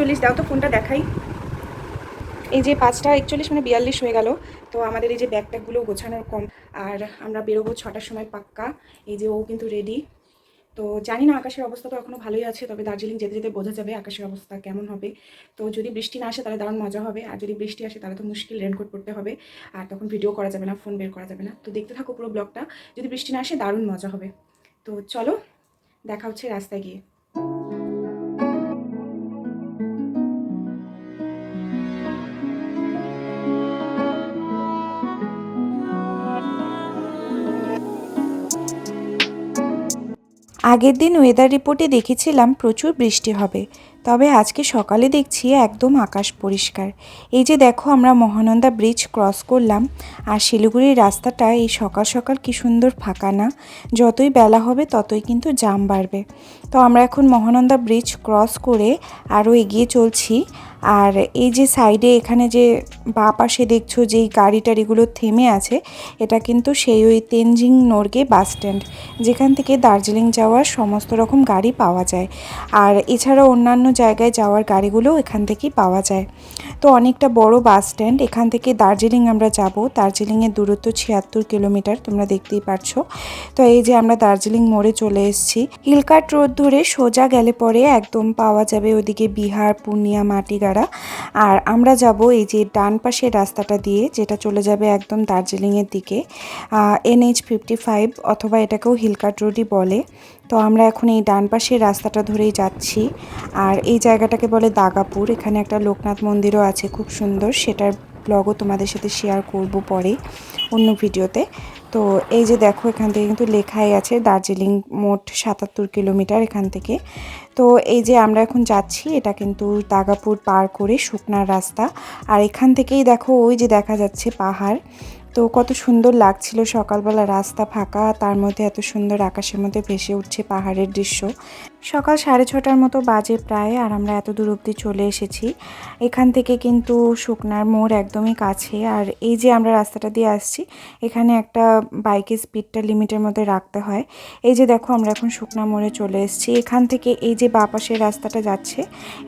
একচল্লিশ, দাও তো ফোনটা দেখাই। এই যে পাঁচটা একচল্লিশ মানে বিয়াল্লিশ হয়ে গেল, তো আমাদের এই যে ব্যাগ ট্যাগগুলো গোছানোর কম, আর আমরা বেরোবো ছটার সময় পাক্কা, এই যে ও কিন্তু রেডি তো জানি না আকাশের অবস্থা তো এখনও ভালোই আছে, তবে দার্জিলিং যেতে যেতে বোঝা যাবে আকাশের অবস্থা কেমন হবে। তো যদি বৃষ্টি না আসে তাহলে দারুণ মজা হবে, আর যদি বৃষ্টি আসে তাহলে তো মুশকিল রেনকোট পড়তে হবে, আর তখন ভিডিও করা যাবে না ফোন বের করা যাবে না। তো দেখতে থাকো পুরো ব্লগটা যদি বৃষ্টি না আসে দারুণ মজা হবে। তো চলো, দেখা হচ্ছে রাস্তায় গিয়ে। আগের দিন ওয়েদার রিপোর্টে দেখেছিলাম প্রচুর বৃষ্টি হবে। তবে আজকে সকালে দেখছি একদম আকাশ পরিষ্কার। এই যে দেখো আমরা মহানন্দা ব্রিজ ক্রস করলাম, আর শিলিগুড়ির রাস্তাটা এই সকাল সকাল কি সুন্দর ফাঁকা না? যতই বেলা হবে ততই কিন্তু জাম বাড়বে। তো আমরা এখন মহানন্দা ব্রিজ ক্রস করে আরও এগিয়ে চলছি, আর এই যে সাইডে এখানে যে বা পাশে দেখছ যেই গাড়ি টাড়িগুলো থেমে আছে, এটা কিন্তু সেই ওই তেনজিং নোরগে বাস স্ট্যান্ড যেখান থেকে দার্জিলিং যাওয়ার সমস্ত রকম গাড়ি পাওয়া যায়। আর এছাড়া অন্যান্য জায়গায় যাওয়ার গাড়িগুলোও এখান থেকেই পাওয়া যায়। তো অনেকটা বড় বাস স্ট্যান্ড। এখান থেকে দার্জিলিং আমরা যাব। দার্জিলিংয়ের দূরত্ব ছিয়াত্তর কিলোমিটার, তোমরা দেখতেই পারছ। তো এই যে আমরা দার্জিলিং মোড়ে চলে এসেছি। হিলকাট রোড ধরে সোজা গেলে পরে একদম পাওয়া যাবে ওদিকে বিহার, পূর্ণিয়া, মাটিগাড়া। আর আমরা যাব এই যে ডান পাশের রাস্তাটা দিয়ে, যেটা চলে যাবে একদম দার্জিলিংয়ের দিকে এনএইচ ফিফটি ফাইভ অথবা এটাকেও হিলকাট রোডই বলে। তো আমরা এখন এই ডান পাশের রাস্তাটা ধরেই যাচ্ছি। আর এই জায়গাটাকে বলে দাগাপুর। এখানে একটা লোকনাথ মন্দিরও আছে, খুব সুন্দর। সেটার ব্লগও তোমাদের সাথে শেয়ার করব পরে অন্য ভিডিওতে। তো এই যে দেখো, এখান থেকে কিন্তু লেখাই আছে, দার্জিলিং মোট সাতাত্তর কিলোমিটার এখান থেকে। তো এই যে আমরা এখন যাচ্ছি, এটা কিন্তু দাগাপুর পার করে শুকনার রাস্তা। আর এখান থেকেই দেখো, ওই যে দেখা যাচ্ছে পাহাড়। তো কত সুন্দর লাগছিল সকালবেলা রাস্তা ফাঁকা, তার মধ্যে এত সুন্দর আকাশের মধ্যে ভেসে উঠছে পাহাড়ের দৃশ্য। সকাল সাড়ে ছটার মতো বাজে প্রায় আর আমরা এত দূর অবধি চলে এসেছি। এখান থেকে কিন্তু শুকনার মোড় একদমই কাছে আর এই যে আমরা রাস্তাটা দিয়ে আসছি, এখানে একটা বাইকের স্পিডটা লিমিটের মধ্যে রাখতে হয়। এই যে দেখো, আমরা এখন শুকনা মোড়ে চলে এসেছি। এখান থেকে এই যে বাপাশের রাস্তাটা যাচ্ছে,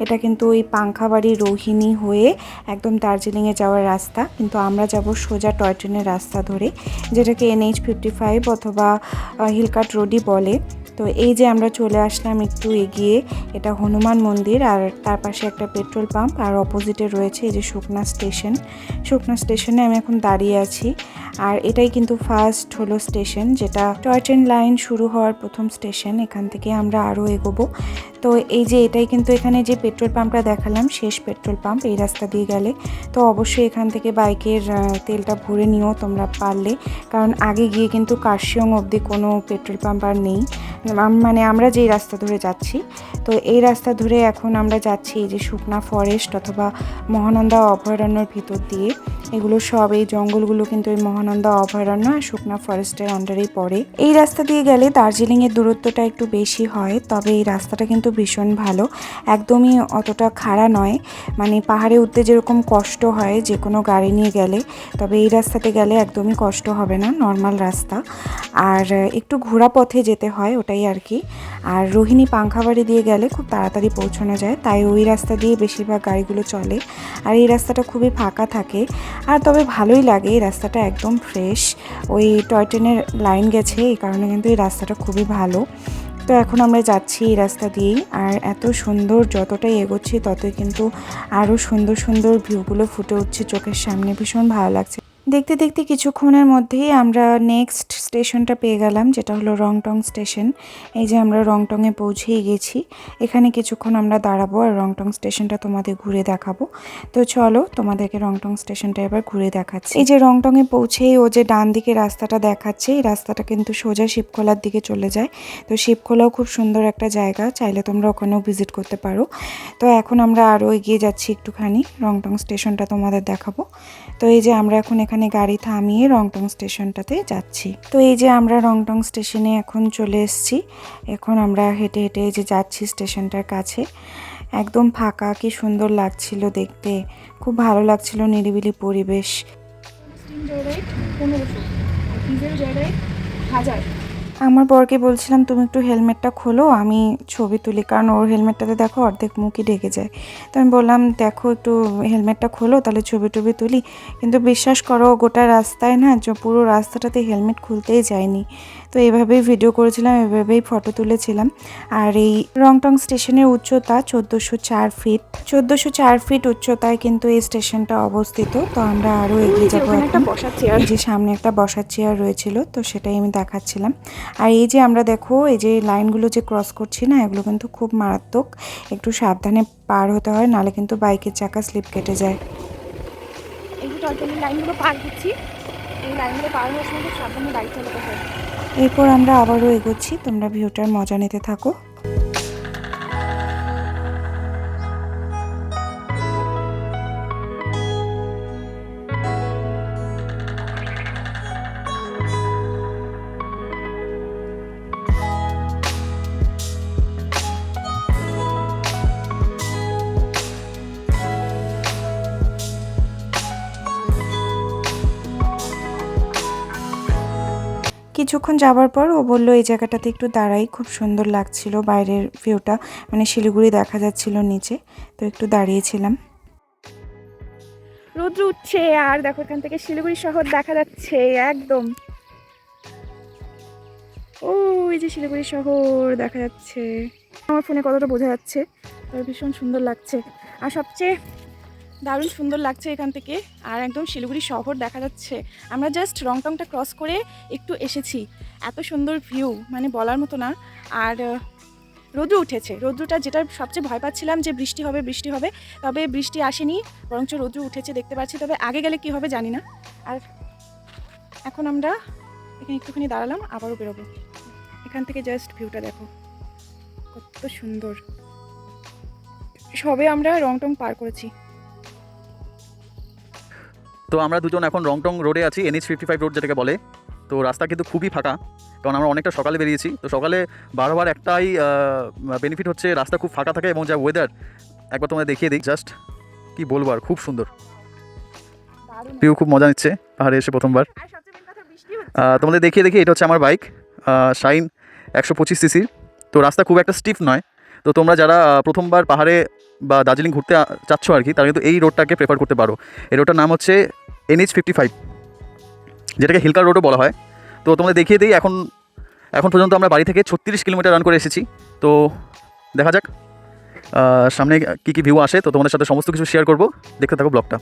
এটা কিন্তু ওই পাংখাবাড়ি রোহিণী হয়ে একদম দার্জিলিংয়ে যাওয়ার রাস্তা। কিন্তু আমরা যাব সোজা টয় ট্রেনের রাস্তা ধরে, যেটাকে এনএইচ ফিফটি ফাইভ অথবা হিলকাট রোডই বলে। তো এই যে আমরা চলে আসলাম একটু এগিয়ে, এটা হনুমান মন্দির আর তার পাশে একটা পেট্রোল পাম্প আর অপোজিটে রয়েছে এই যে শুকনা স্টেশন। শুকনা স্টেশনে আমি এখন দাঁড়িয়ে আছি আর এটাই কিন্তু ফার্স্ট হলো স্টেশন, যেটা টয় ট্রেন লাইন শুরু হওয়ার প্রথম স্টেশন। এখান থেকে আমরা আরও এগোবো। তো এই যে এটাই কিন্তু এখানে যে পেট্রোল পাম্পটা দেখালাম, শেষ পেট্রোল পাম্প এই রাস্তা দিয়ে গেলে। তো অবশ্যই এখান থেকে বাইকের তেলটা ভরে নিও তোমরা পারলে। কারণ আগে গিয়ে কিন্তু কার্শিয়ং অবধি কোনো পেট্রোল পাম্প আর নেই। মানে আমরা যেই রাস্তা ধরে যাচ্ছি, তো এই রাস্তা ধরে এখন আমরা যাচ্ছি এই যে শুকনা ফরেস্ট অথবা মহানন্দা অভয়ারণ্যর ভিতর দিয়ে। এগুলো সব এই জঙ্গলগুলো কিন্তু এই মহানন্দা অভয়ারণ্য আর শুকনা ফরেস্টের আন্ডারেই পড়ে। এই রাস্তা দিয়ে গেলে দার্জিলিংয়ের দূরত্বটা একটু বেশি হয়, তবে এই রাস্তাটা কিন্তু ভীষণ ভালো। একদমই অতটা খাড়া নয় মানে পাহাড়ে উঠতে যেরকম কষ্ট হয় যে কোনো গাড়ি নিয়ে গেলে, তবে এই রাস্তাতে গেলে একদমই কষ্ট হবে না নর্মাল রাস্তা। আর একটু ঘোরা পথে যেতে হয়, ওটাই আর কি। আর রোহিণী পাংখাবাড়ি দিয়ে গেলে খুব তাড়াতাড়ি পৌঁছানো যায়, তাই ওই রাস্তা দিয়ে বেশিরভাগ গাড়িগুলো চলে। আর এই রাস্তাটা খুবই ফাঁকা থাকে আর তবে ভালোই লাগে, এই রাস্তাটা একদম ফ্রেশ ওই টয় ট্রেনের লাইন গেছে, এই কারণে কিন্তু এই রাস্তাটা খুবই ভালো। তো এখন আমরা যাচ্ছি এই রাস্তা দিয়েই, আর এত সুন্দর, যতটাই এগোচ্ছি ততই কিন্তু আরও সুন্দর সুন্দর ভিউগুলো ফুটে উঠছে চোখের সামনে। ভীষণ ভালো লাগছে। দেখতে দেখতে কিছুক্ষণের মধ্যেই আমরা নেক্সট স্টেশনটা পেয়ে গেলাম, যেটা হলো রংটং স্টেশন। এই যে আমরা রংটংয়ে পৌঁছেই গেছি। এখানে কিছুক্ষণ আমরা দাঁড়াবো আর রংটং স্টেশনটা তোমাদের ঘুরে দেখাবো। তো চলো তোমাদেরকে রংটং স্টেশনটা এবার ঘুরে দেখাচ্ছি। এই যে রংটংয়ে পৌঁছেই ও যে ডান দিকে রাস্তাটা দেখাচ্ছে, এই রাস্তাটা কিন্তু সোজা শিবখোলার দিকে চলে যায়। তো শিবখোলাও খুব সুন্দর একটা জায়গা, চাইলে তোমরা ওখানেও ভিজিট করতে পারো। তো এখন আমরা আরও এগিয়ে যাচ্ছি একটুখানি, রংটং স্টেশনটা তোমাদের দেখাবো। তো এই যে আমরা এখন এখানে গাড়ি থামিয়ে রংটং স্টেশনটাতে যাচ্ছি। তো এই যে আমরা রংটং স্টেশনে এখন চলে এসছি। এখন আমরা হেঁটে হেঁটে যে যাচ্ছি স্টেশনটার কাছে। একদম ফাঁকা, কি সুন্দর লাগছিল দেখতে। খুব ভালো লাগছিল নিরিবিলি পরিবেশ। হাজার। আমার বরকে বলছিলাম, তুমি একটু হেলমেটটা খোলো, আমি ছবি তুলি। কারণ ওর হেলমেটটাতে দেখো অর্ধেক মুখই ঢেকে যায়। তো আমি বললাম, দেখো একটু হেলমেটটা খোলো, তাহলে ছবি টবি তুলি। কিন্তু বিশ্বাস করো, গোটা রাস্তায় না পুরো রাস্তাটাতে হেলমেট খুলতেই যায়নি। তো এইভাবেই ভিডিও করেছিলাম এভাবেই ফটো তুলেছিলাম। আর এই রংটং স্টেশনের উচ্চতা চোদ্দোশো চার ফিট চোদ্দোশো চার ফিট উচ্চতায় কিন্তু এই স্টেশনটা অবস্থিত। তো আমরা আরও এগিয়ে যাব একটা বসার চেয়ার যে সামনে একটা বসার চেয়ার রয়েছিল তো সেটাই আমি দেখাচ্ছিলাম। আর এই যে আমরা দেখো এই যে লাইনগুলো যে ক্রস করছি না এগুলো কিন্তু খুব মারাত্মক। একটু সাবধানে পার হতে হয় নালে কিন্তু বাইকের চাকা স্লিপ কেটে যায়। এই যে লাইনগুলো পার করছি এই লাইনগুলো পার হওয়ার সময় সাবধানে বাইক চালাতে হয়। এরপর আমরা আবারও এগোচ্ছি। তোমরা ভিউটার মজা নিতে থাকো। কিছুক্ষণ যাওয়ার পর ও বলল, এই জায়গাটাতে একটু দাঁড়াই, খুব সুন্দর লাগছিল বাইরের ভিউটা। মানে শিলিগুড়ি দেখা যাচ্ছিল নিচে, তো একটু দাঁড়িয়েছিলাম। রৌদ্র উঠছে, আর দেখো এখান থেকে শিলিগুড়ি শহর দেখা যাচ্ছে, একদম। ও, এই যে শিলিগুড়ি শহর দেখা যাচ্ছে। আমার ফোনে কতটা বোঝা যাচ্ছে ভীষণ সুন্দর লাগছে। আর সবচেয়ে দারুণ সুন্দর লাগছে এখান থেকে। আর একদম শিলিগুড়ি শহর দেখা যাচ্ছে। আমরা জাস্ট রংটংটা ক্রস করে একটু এসেছি। এত সুন্দর ভিউ মানে বলার মতো না। আর রৌদ্র উঠেছে। রৌদ্রটা যেটা সবচেয়ে ভয় পাচ্ছিলাম যে বৃষ্টি হবে বৃষ্টি হবে। তবে বৃষ্টি আসেনি, বরঞ্চ রৌদ্র উঠেছে দেখতে পাচ্ছি। তবে আগে গেলে কি হবে জানি না। আর এখন আমরা এখানে একটুখানি দাঁড়ালাম, আবারও বেরোবো। এখান থেকে জাস্ট ভিউটা দেখো। কত সুন্দর। সবে আমরা রংটং পার করেছি। তো আমরা দুজন এখন রংটং রোডে আছি এনএইচ ফিফটি ফাইভ রোড যেটাকে বলে। তো রাস্তা কিন্তু খুবই ফাঁকা কারণ আমরা অনেকটা সকালে বেরিয়েছি। তো সকালে বারবার একটাই বেনিফিট হচ্ছে রাস্তা খুব ফাঁকা থাকে এবং যা ওয়েদার একবার তোমাদের দেখিয়ে দিই। জাস্ট কি বলব আর খুব সুন্দর। পিউ খুব মজা নিচ্ছে পাহাড়ে এসে প্রথমবার। তোমাদের দেখিয়ে দেখি এটা হচ্ছে আমার বাইক শাইন একশো পঁচিশ সিসির তো রাস্তা খুব একটা স্টিফ নয়। তো তোমরা যারা প্রথমবার পাহাড়ে বা দার্জিলিং ঘুরতে চাচ্ছ আর কি তারা কিন্তু এই রোডটাকে প্রেফার করতে পারো। এই রোডটার নাম হচ্ছে এনএইচ ফিফটি ফাইভ যেটাকে হিলকার রোডও বলা হয়। তো তোমাদের দেখিয়ে দিই, এখন এখন পর্যন্ত আমরা বাড়ি থেকে ছত্রিশ কিলোমিটার রান করে এসেছি। তো দেখা যাক সামনে কী কী ভিউ আসে। তো তোমাদের সাথে সমস্ত কিছু শেয়ার করব। দেখতে থাকো ব্লগটা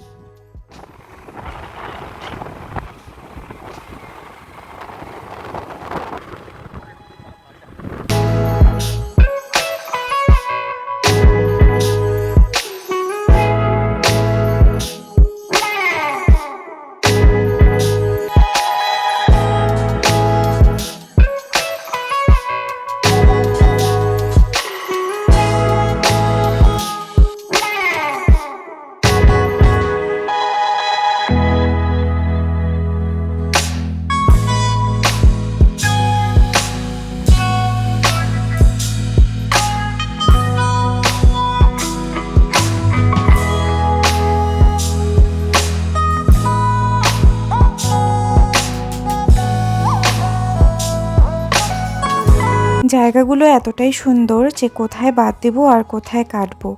জায়গাগুলো এতটাই সুন্দর যে কোথায় বাদ দেবো আর কোথায় কাটবো।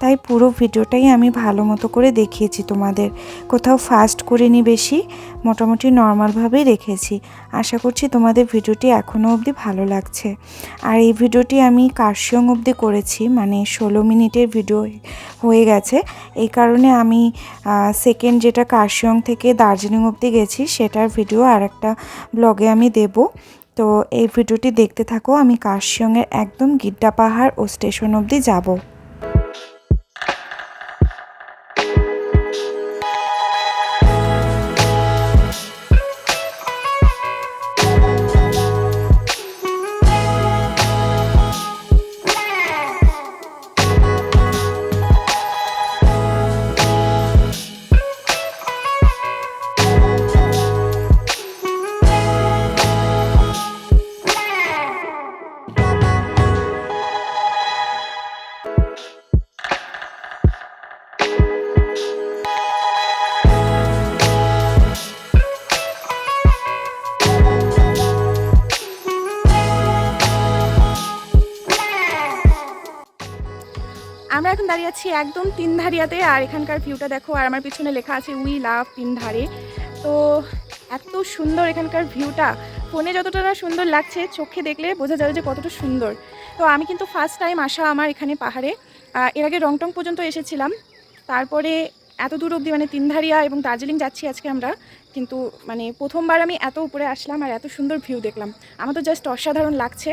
তাই পুরো ভিডিওটাই আমি ভালো মতো করে দেখিয়েছি তোমাদের। কোথাও ফাস্ট করিনি বেশি, মোটামুটি নর্মালভাবেই রেখেছি। আশা করছি তোমাদের ভিডিওটি এখনও অবধি ভালো লাগছে। আর এই ভিডিওটি আমি কার্শিয়ং অবধি করেছি মানে ষোলো মিনিটের ভিডিও হয়ে গেছে। এই কারণে আমি সেকেন্ড যেটা কার্শিয়ং থেকে দার্জিলিং অবধি গেছি, সেটার ভিডিও আর একটা ব্লগে আমি দেবো। তো এই ভিডিওটি দেখতে থাকো আমি কার্শিয়ংয়ের একদম গিড্ডা পাহাড় ও স্টেশন অবধি যাব। আমরা এখন দাঁড়িয়ে আছি একদম তিনধারিয়াতে আর এখানকার ভিউটা দেখো, আর আমার পিছনে লেখা আছে উই লাভ তিনধারে তো এত সুন্দর এখানকার ভিউটা ফোনে যতটা না সুন্দর লাগছে, চোখে দেখলে বোঝা যাবে যে কতটা সুন্দর। তো আমি কিন্তু ফার্স্ট টাইম আসা আমার এখানে পাহাড়ে। এর আগে রংটং পর্যন্ত এসেছিলাম। তারপরে এত দূর অবধি মানে তিনধারিয়া এবং দার্জিলিং যাচ্ছি আজকে আমরা। কিন্তু মানে প্রথমবার আমি এত উপরে আসলাম আর এত সুন্দর ভিউ দেখলাম। আমার তো জাস্ট অসাধারণ লাগছে।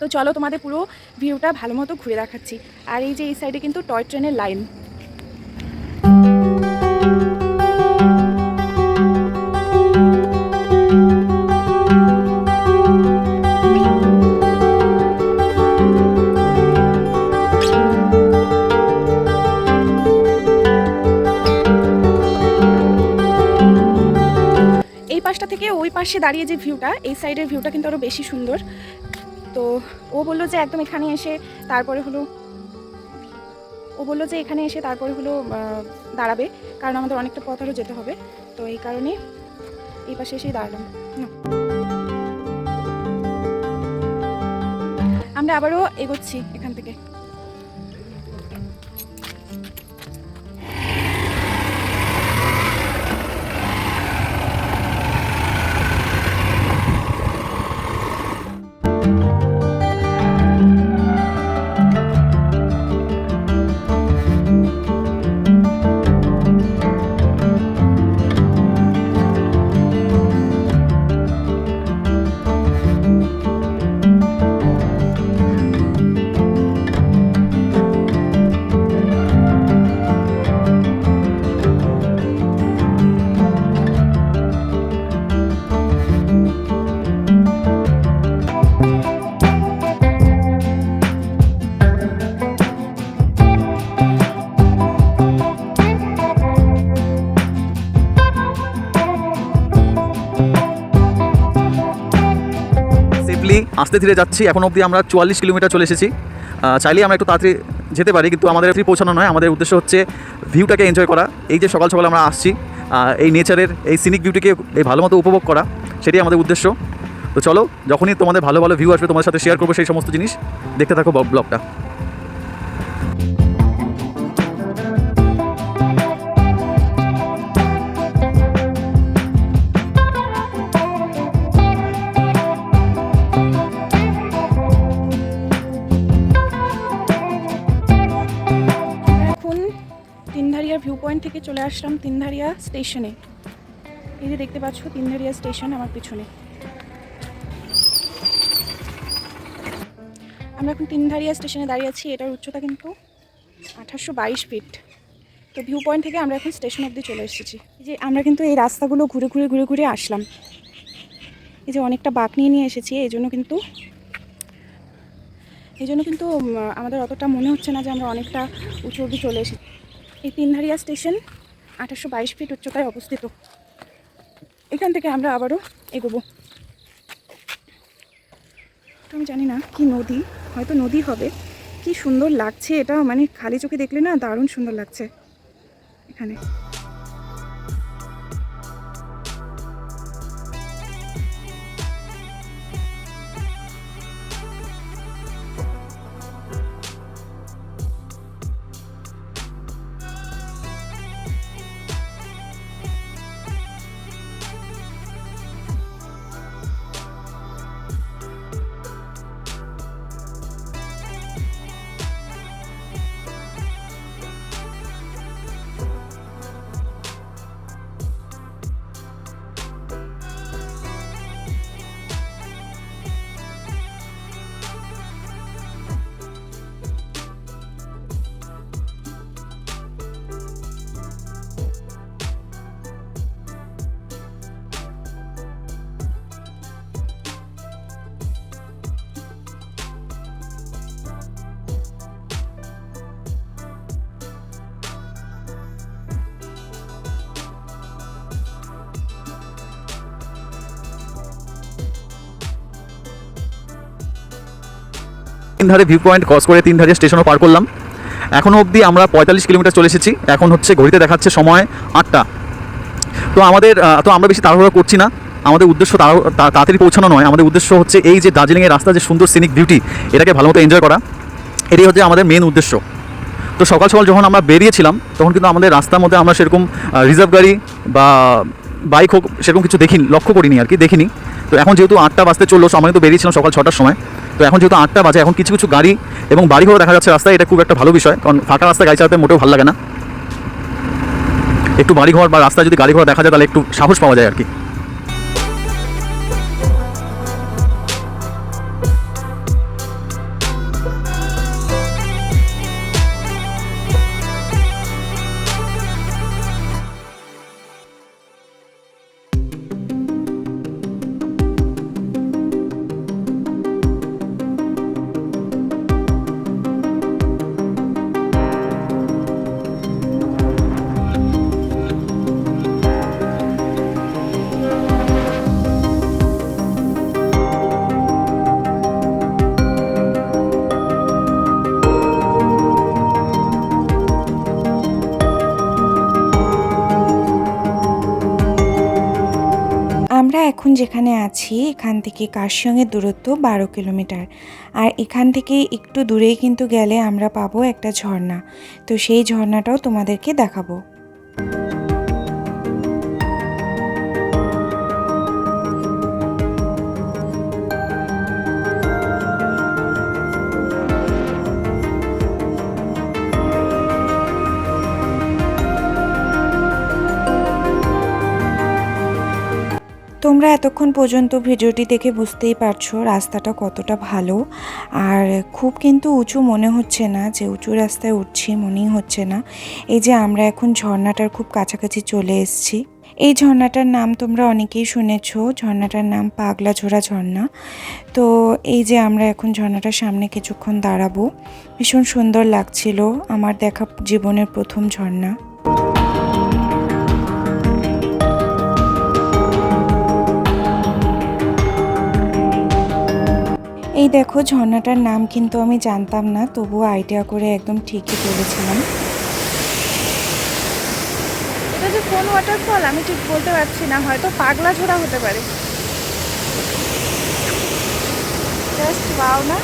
তো চলো তোমাদের পুরো ভিউটা ভালো মতো ঘুরে দেখাচ্ছি। আর এই যে এই সাইডে কিন্তু টয় ট্রেনের লাইন পাশটা থেকে ওই পাশে দাঁড়িয়ে যে ভিউটা এই সাইডের ভিউটা কিন্তু আরও বেশি সুন্দর। তো ও বলল যে একদম এখানে এসে তারপরে হলো, ও বলল যে এখানে এসে তারপরে হলো দাঁড়াবে, কারণ আমাদের অনেকটা পথ আরও যেতে হবে। তো এই কারণে এই পাশে এসেই দাঁড়ালাম। আমরা আবারও এগোচ্ছি। আস্তে ধীরে যাচ্ছি। এখন অবধি আমরা চুয়াল্লিশ কিলোমিটার চলে এসেছি। চাইলে আমরা একটু তাড়াতাড়ি যেতে পারি, কিন্তু আমাদের এটি পৌঁছানো নয়। আমাদের উদ্দেশ্য হচ্ছে ভিউটাকে এনজয় করা। এই যে সকাল সকাল আমরা আসছি এই নেচারের এই সিনিক ভিউটিকে এই ভালো মতো উপভোগ করা, সেটাই আমাদের উদ্দেশ্য। তো চলো, যখনই তোমাদের ভালো ভালো ভিউ আসবে, তোমাদের সাথে শেয়ার করব সেই সমস্ত জিনিস। দেখতে থাকো ব্লগটা আসলাম তিনধারিয়া স্টেশনে। এই যে দেখতে পাচ্ছ তিনধারিয়া স্টেশন আমার পিছনে। আমরা এখন তিনধারিয়া স্টেশনে দাঁড়িয়ে আছি, এটার উচ্চতা কিন্তু আঠাশশো বাইশ ফিট। তো ভিউ পয়েন্ট থেকে আমরা এখন স্টেশন অবধি চলে এসেছি। যে আমরা কিন্তু এই রাস্তাগুলো ঘুরে ঘুরে ঘুরে ঘুরে আসলাম। এই যে অনেকটা বাঁক নিয়ে নিয়ে এসেছি, এই জন্য কিন্তু এই জন্য কিন্তু আমাদের অতটা মনে হচ্ছে না যে আমরা অনেকটা উঁচু অবধি চলে এসেছি। এই তিনধারিয়া স্টেশন আঠাশশো বাইশ ফিট উচ্চতায় অবস্থিত। এখান থেকে আমরা আবারও এগোবো। আমি জানি না কি নদী, হয়তো নদী হবে। কি সুন্দর লাগছে এটা মানে খালি চোখে দেখলে না দারুণ সুন্দর লাগছে। এখানে। তিন ধারে ভিউ পয়েন্ট ক্রস করে তিন ধারে স্টেশনও পার করলাম। এখনও অবধি আমরা পঁয়তাল্লিশ কিলোমিটার চলে এসেছি। এখন হচ্ছে ঘড়িতে দেখাচ্ছে সময় আটটা। তো আমাদের তো আমরা বেশি তাড়াহুড়ো করছি না। আমাদের উদ্দেশ্য তা- তাড়াতাড়ি পৌঁছানো নয়। আমাদের উদ্দেশ্য হচ্ছে এই যে দার্জিলিংয়ের রাস্তা, যে সুন্দর সিনিক বিউটি এটাকে ভালো মতো এনজয় করা। এটাই হচ্ছে আমাদের মেন উদ্দেশ্য। তো সকাল সকাল যখন আমরা বেরিয়েছিলাম, তখন কিন্তু আমাদের রাস্তার মধ্যে আমরা সেরকম রিজার্ভ গাড়ি বা বাইক হোক, সেরকম কিছু দেখিনি, লক্ষ্য করিনি আর কি, দেখিনি। তো এখন যেহেতু আটটা বাজতে চলল আমরা কিন্তু বেরিয়েছিলাম সকাল ছটার সময়। তো এখন যেহেতু আটটা বাজে, এখন কিছু কিছু গাড়ি এবং বাড়ি ঘোড়া দেখা যাচ্ছে রাস্তায়, এটা খুব একটা ভালো বিষয়, কারণ ফাঁকা রাস্তায় গাড়ি চালাতে মোটেও ভালো লাগে না। একটু বাড়িঘর বা রাস্তায় যদি গাড়ি ঘোড়া দেখা যায়, তাহলে একটু সাহস পাওয়া যায় আর কি। যেখানে আছি, এখান থেকে কাশিয়ঙের দূরত্ব বারো কিলোমিটার। আর এখান থেকে একটু দূরেই কিন্তু গেলে আমরা পাবো একটা ঝর্ণা। তো সেই ঝর্ণাটাও তোমাদেরকে দেখাবো। তোমরা এতক্ষণ পর্যন্ত ভিডিওটি দেখে বুঝতেই পারছ রাস্তাটা কতটা ভালো। আর খুব কিন্তু উঁচু মনে হচ্ছে না, যে উঁচু রাস্তায় উঠছি মনেই হচ্ছে না। এই যে আমরা এখন ঝর্ণাটার খুব কাছাকাছি চলে এসেছি। এই ঝর্ণাটার নাম তোমরা অনেকেই শুনেছো, ঝর্ণাটার নাম পাগলা ঝোড়া ঝর্ণা। তো এই যে আমরা এখন ঝর্ণাটার সামনে কিছুক্ষণ দাঁড়াবো। ভীষণ সুন্দর লাগছিল আমার দেখা জীবনের প্রথম ঝর্ণা। এই দেখো ঝর্ণাটার নাম কিন্তু আমি জানতাম না, তবুও আইডিয়া করে একদম ঠিকই বলেছিলাম। এটা যে কোন ওয়াটারফল আমি ঠিক বলতে পারছি না, হয়তো পাগলা ঝোড়া হতে পারে। জাস্ট ওয়াও না?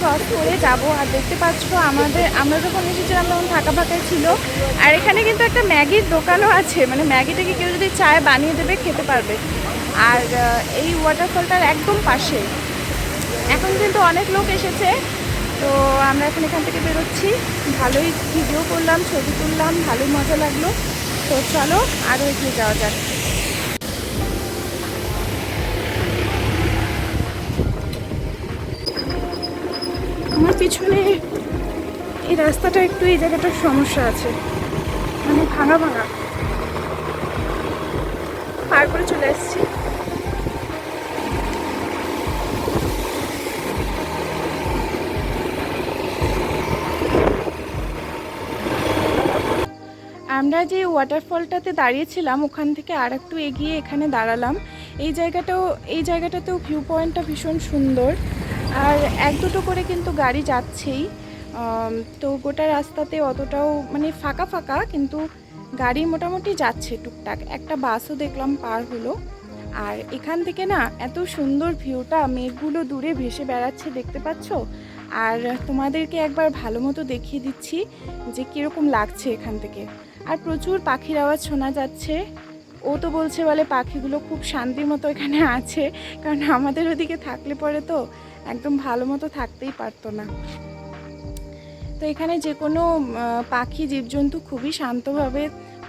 ক্রস করে যাব। আর দেখতে পাচ্ছ আমাদের, আমরা যখন এসেছিলাম তখন ফাঁকা ফাঁকাই ছিল। আর এখানে কিন্তু একটা ম্যাগির দোকানও আছে। মানে ম্যাগিটাকে কেউ যদি চায় বানিয়ে দেবে, খেতে পারবে। আর এই ওয়াটারফলটার একদম পাশে। এখন কিন্তু অনেক লোক এসেছে। তো আমরা এখন এখান থেকে বেরোচ্ছি। ভালোই ভিডিও করলাম, ছবি তুললাম, ভালোই মজা লাগল। তো চলো আরও এগিয়ে যাওয়া যাক। পিছনে এই রাস্তাটা একটু, এই জায়গাটার সমস্যা আছে। মানে ভাঙা ভাঙা। পার করে চলে এসেছি আমরা যে ওয়াটারফলটাতে দাঁড়িয়েছিলাম, ওখান থেকে আর একটু এগিয়ে এখানে দাঁড়ালাম। এই জায়গাটাও, এই জায়গাটাতেও ভিউ পয়েন্টটা ভীষণ সুন্দর। আর এক দুটো করে কিন্তু গাড়ি যাচ্ছেই। তো গোটা রাস্তাতে অতটাও মানে ফাঁকা ফাঁকা, কিন্তু গাড়ি মোটামুটি যাচ্ছে টুকটাক। একটা বাসও দেখলাম পার হলো। আর এখান থেকে না এত সুন্দর ভিউটা, মেঘগুলো দূরে ভেসে বেড়াচ্ছে, দেখতে পাচ্ছ? আর তোমাদেরকে একবার ভালো মতো দেখিয়ে দিচ্ছি যে কীরকম লাগছে এখান থেকে। আর প্রচুর পাখির আওয়াজ শোনা যাচ্ছে। ও তো বলছে বলে পাখিগুলো খুব শান্তির মতো এখানে আছে, কারণ আমাদের ওদিকে থাকলে পরে তো একদম ভালো মতো থাকতেই পারতো না। তো এখানে যে কোনো পাখি, জীবজন্তু খুবই শান্তভাবে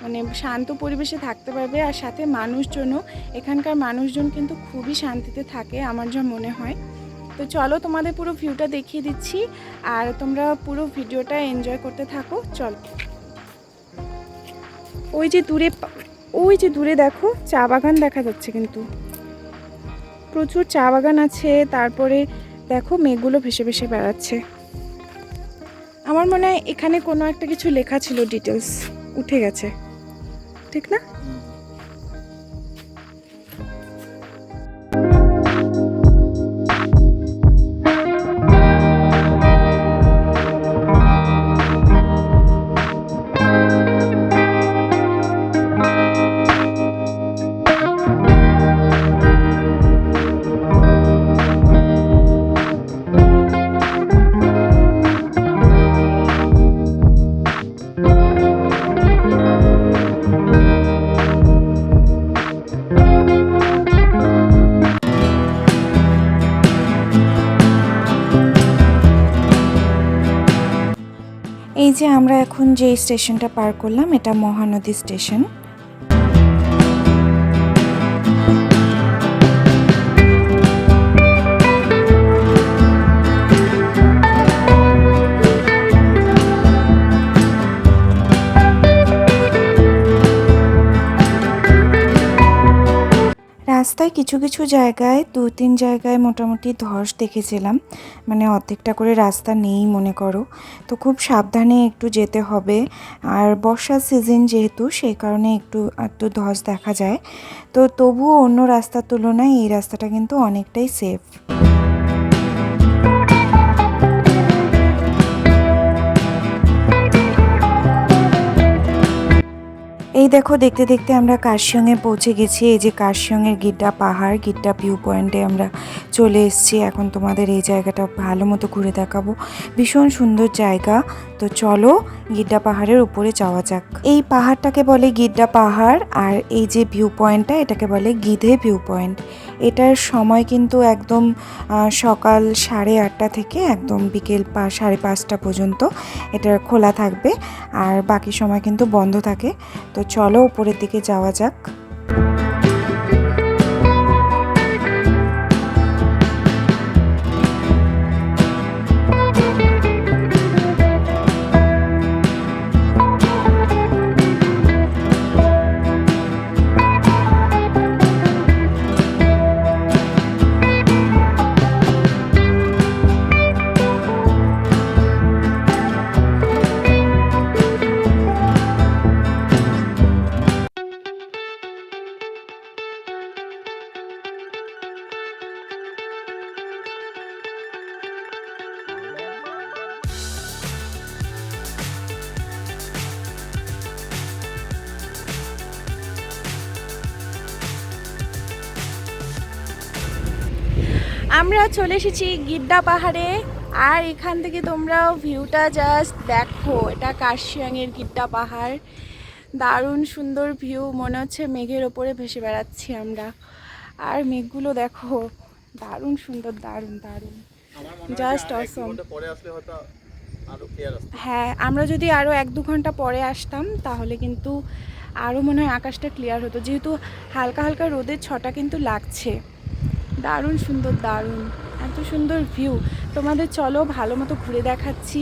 মানে শান্ত পরিবেশে থাকতে পারবে আর সাথে মানুষজনও। এখানকার মানুষজন কিন্তু খুবই শান্তিতে থাকে আমার যা মনে হয়। তো চলো তোমাদের পুরো ভিউটা দেখিয়ে দিচ্ছি আর তোমরা পুরো ভিডিওটা এনজয় করতে থাকো, চলো। ওই যে দূরে ওই যে দূরে দেখো, চা বাগান দেখা যাচ্ছে কিন্তু। প্রচুর চা বাগান আছে, তারপরে দেখো মেঘগুলো ভেসে ভেসে বেড়াচ্ছে। আমার মনে হয় এখানে কোনো একটা কিছু লেখা ছিল ডিটেলস উঠে গেছে। ঠিক না? যে স্টেশনটা পার করলাম এটা মহানদী স্টেশন। রাস্তায় কিছু কিছু জায়গায়, দু তিন জায়গায় মোটামুটি ধস দেখেছিলাম। মানে অর্ধেকটা করে রাস্তা নেই মনে করো। তো খুব সাবধানে একটু যেতে হবে। আর বর্ষার সিজন যেহেতু, সেই কারণে একটু একটু ধস দেখা যায়। তো তবুও অন্য রাস্তার তুলনায় এই রাস্তাটা কিন্তু অনেকটাই সেফ এই দেখো, দেখতে দেখতে আমরা কাশিয়ংয়ে পৌঁছে গেছি। এই যে কাশিয়ংয়ের গিড্ডা পাহাড় গিড্ডা ভিউ পয়েন্টে আমরা চলে এসেছি। এখন তোমাদের এই জায়গাটা ভালো মতো ঘুরে দেখাবো। ভীষণ সুন্দর জায়গা। তো চলো গিড্ডা পাহাড়ের উপরে যাওয়া যাক। এই পাহাড়টাকে বলে গিড্ডা পাহাড় আর এই যে ভিউ পয়েন্টটা, এটাকে বলে গিধে ভিউ পয়েন্ট। এটার সময় কিন্তু একদম সকাল সাড়ে আটটা থেকে একদম বিকেল পা, সাড়ে পাঁচটা পর্যন্ত এটা খোলা থাকবে। আর বাকি সময় কিন্তু বন্ধ থাকে। তো চলো উপরের দিকে যাওয়া যাক। চলে এসেছি গিড্ডা পাহাড়ে। আর এখান থেকে তোমরা ভিউটা জাস্ট দেখো এটা কার্শিয়াংয়ের গিড্ডা পাহাড়। দারুণ সুন্দর ভিউ মনে হচ্ছে মেঘের ওপরে ভেসে বেড়াচ্ছি আমরা। আর মেঘগুলো দেখো দারুণ সুন্দর দারুণ দারুণ। জাস্ট আসবে। হ্যাঁ আমরা যদি আরও এক দু ঘণ্টা পরে আসতাম তাহলে কিন্তু আরও মনে হয় আকাশটা ক্লিয়ার হতো। যেহেতু হালকা হালকা রোদের ছটা কিন্তু লাগছে। দারুণ সুন্দর, দারুণ। এত সুন্দর ভিউ তোমাদের চলো, ভালো মতো ঘুরে দেখাচ্ছি।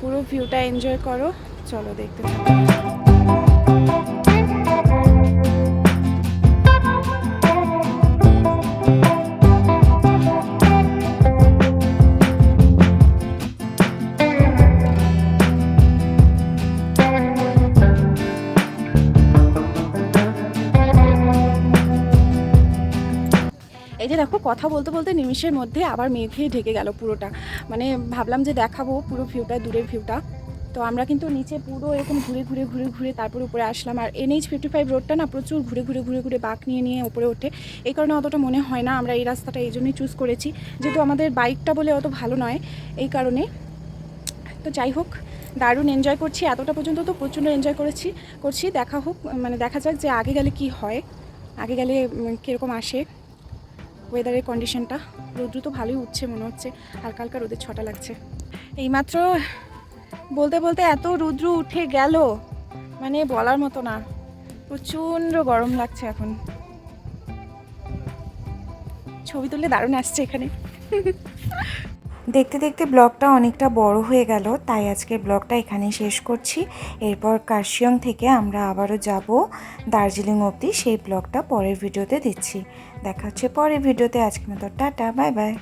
পুরো ভিউটা এনজয় করো। চলো, দেখতে থাকো। কথা বলতে বলতে নিমিষের মধ্যে আবার মেঘে ঢেকে গেল পুরোটা। মানে ভাবলাম যে দেখাবো পুরো ভিউটা দূরের ভিউটা তো আমরা কিন্তু নিচে পুরো এরকম ঘুরে ঘুরে ঘুরে ঘুরে তারপর উপরে আসলাম। আর এনএইচ ফিফটি ফাইভ রোডটা না প্রচুর ঘুরে ঘুরে ঘুরে ঘুরে বাঁক নিয়ে নিয়ে উপরে ওঠে। এই কারণে অতটা মনে হয় না আমরা এই রাস্তাটা এই জন্যই চুজ করেছি। যেহেতু আমাদের বাইকটা বলে অত ভালো নয়, এই কারণে। তো যাই হোক, দারুণ এনজয় করছি। এতটা পর্যন্ত তো প্রচণ্ড এনজয় করেছি, করছি। দেখা হোক মানে দেখা যাক যে আগে গেলে কি হয়। আগে গেলে কীরকম আসে। ওয়েদারের কন্ডিশনটা রৌদ্র তো ভালোই উঠছে মনে হচ্ছে। হালকা হালকা রোদের ছটা লাগছে। এইমাত্র বলতে বলতে এত রৌদ্র উঠে গেল মানে বলার মতো না। প্রচণ্ড গরম লাগছে এখন। ছবি তুললে দারুণ আসছে এখানে। দেখতে দেখতে ব্লগটা অনেকটা বড় হয়ে গেল, তাই আজকে ব্লগটা এখানে শেষ করছি। এরপর কার্শিয়ং থেকে আমরা আবারও যাব দার্জিলিং অবধি, সেই ব্লগটা পরের ভিডিওতে দিচ্ছি। দেখা হচ্ছে পরের ভিডিওতে আজকে মতো টাটা, বাই বাই।